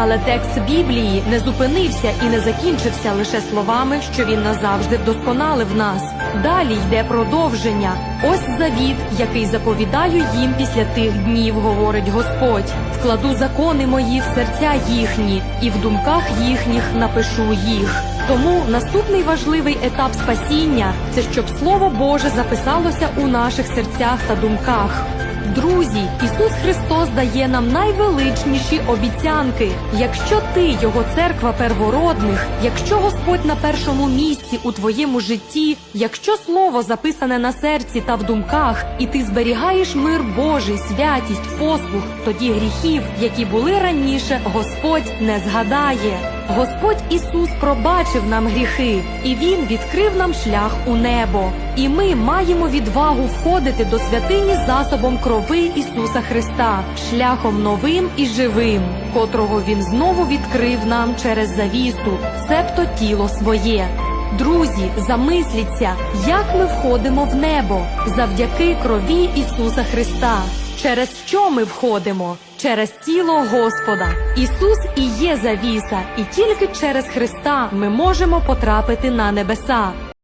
Але текст Біблії не зупинився і не закінчився лише словами, що він назавжди вдосконалив нас. Далі йде продовження. Ось завіт, який заповідаю їм після тих днів, говорить Господь. Вкладу закони мої в серця їхні, і в думках їхніх напишу їх. Тому наступний важливий етап спасіння це щоб Слово Боже записалося у наших серцях та думках. Друзі, Ісус Христос дає нам найвеличніші обіцянки. Якщо ти, Його церква первородних, якщо Господь на першому місці у твоєму житті, якщо слово записане на серці та в думках, і ти зберігаєш мир Божий, святість, послух, тоді гріхів, які були раніше, Господь не згадає. Господь Ісус пробачив нам гріхи, і Він відкрив нам шлях у небо. І ми маємо відвагу входити до святині засобом крови Ісуса Христа, шляхом новим і живим, котрого Він знову відкрив нам через завісу, себто тіло своє. Друзі, замисліться, як ми входимо в небо завдяки крові Ісуса Христа. Через що ми входимо? Через тіло Господа. Ісус і є завіса, і тільки через Христа ми можемо потрапити на небеса.